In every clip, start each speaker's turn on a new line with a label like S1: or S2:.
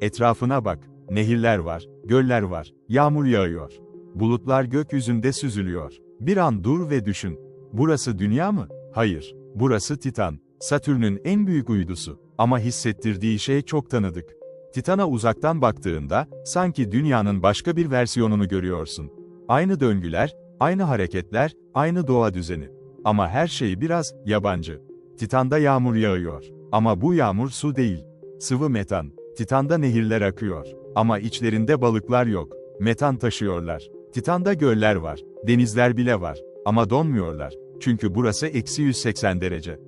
S1: Etrafına bak. Nehirler var, göller var, yağmur yağıyor. Bulutlar gökyüzünde süzülüyor. Bir an dur ve düşün. Burası dünya mı? Hayır. Burası Titan. Satürn'ün en büyük uydusu. Ama hissettirdiği şey çok tanıdık. Titan'a uzaktan baktığında, sanki dünyanın başka bir versiyonunu görüyorsun. Aynı döngüler, aynı hareketler, aynı doğa düzeni. Ama her şey biraz yabancı. Titan'da yağmur yağıyor. Ama bu yağmur su değil. Sıvı metan. Titan'da nehirler akıyor. Ama içlerinde balıklar yok. Metan taşıyorlar. Titan'da göller var. Denizler bile var. Ama donmuyorlar. Çünkü burası eksi 180 derece.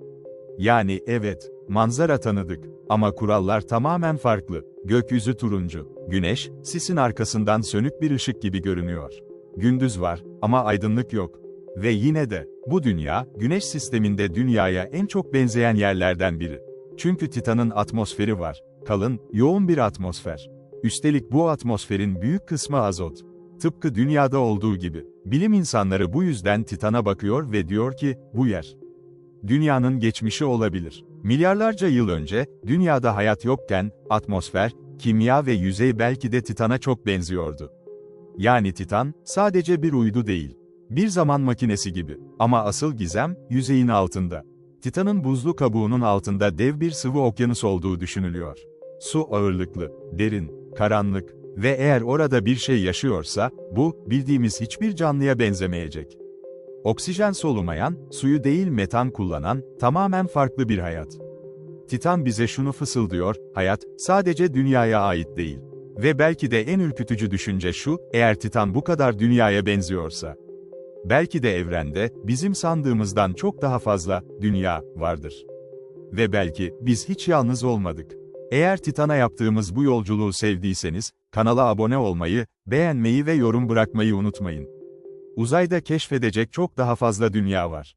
S1: Yani evet, manzara tanıdık. Ama kurallar tamamen farklı. Gökyüzü turuncu. Güneş, sisin arkasından sönük bir ışık gibi görünüyor. Gündüz var, ama aydınlık yok. Ve yine de, bu dünya, güneş sisteminde dünyaya en çok benzeyen yerlerden biri. Çünkü Titan'ın atmosferi var. Kalın, yoğun bir atmosfer. Üstelik bu atmosferin büyük kısmı azot. Tıpkı dünyada olduğu gibi. Bilim insanları bu yüzden Titan'a bakıyor ve diyor ki, bu yer. Dünyanın geçmişi olabilir. Milyarlarca yıl önce, dünyada hayat yokken, atmosfer, kimya ve yüzey belki de Titan'a çok benziyordu. Yani Titan, sadece bir uydu değil. Bir zaman makinesi gibi. Ama asıl gizem, yüzeyin altında. Titan'ın buzlu kabuğunun altında dev bir sıvı okyanus olduğu düşünülüyor. Su ağırlıklı, derin, karanlık ve eğer orada bir şey yaşıyorsa, bu, bildiğimiz hiçbir canlıya benzemeyecek. Oksijen solumayan, suyu değil metan kullanan, tamamen farklı bir hayat. Titan bize şunu fısıldıyor, hayat, sadece dünyaya ait değil. Ve belki de en ürkütücü düşünce şu, eğer Titan bu kadar dünyaya benziyorsa. Belki de evrende, bizim sandığımızdan çok daha fazla, dünya, vardır. Ve belki, biz hiç yalnız olmadık. Eğer Titan'a yaptığımız bu yolculuğu sevdiyseniz, kanala abone olmayı, beğenmeyi ve yorum bırakmayı unutmayın. Uzayda keşfedecek çok daha fazla dünya var.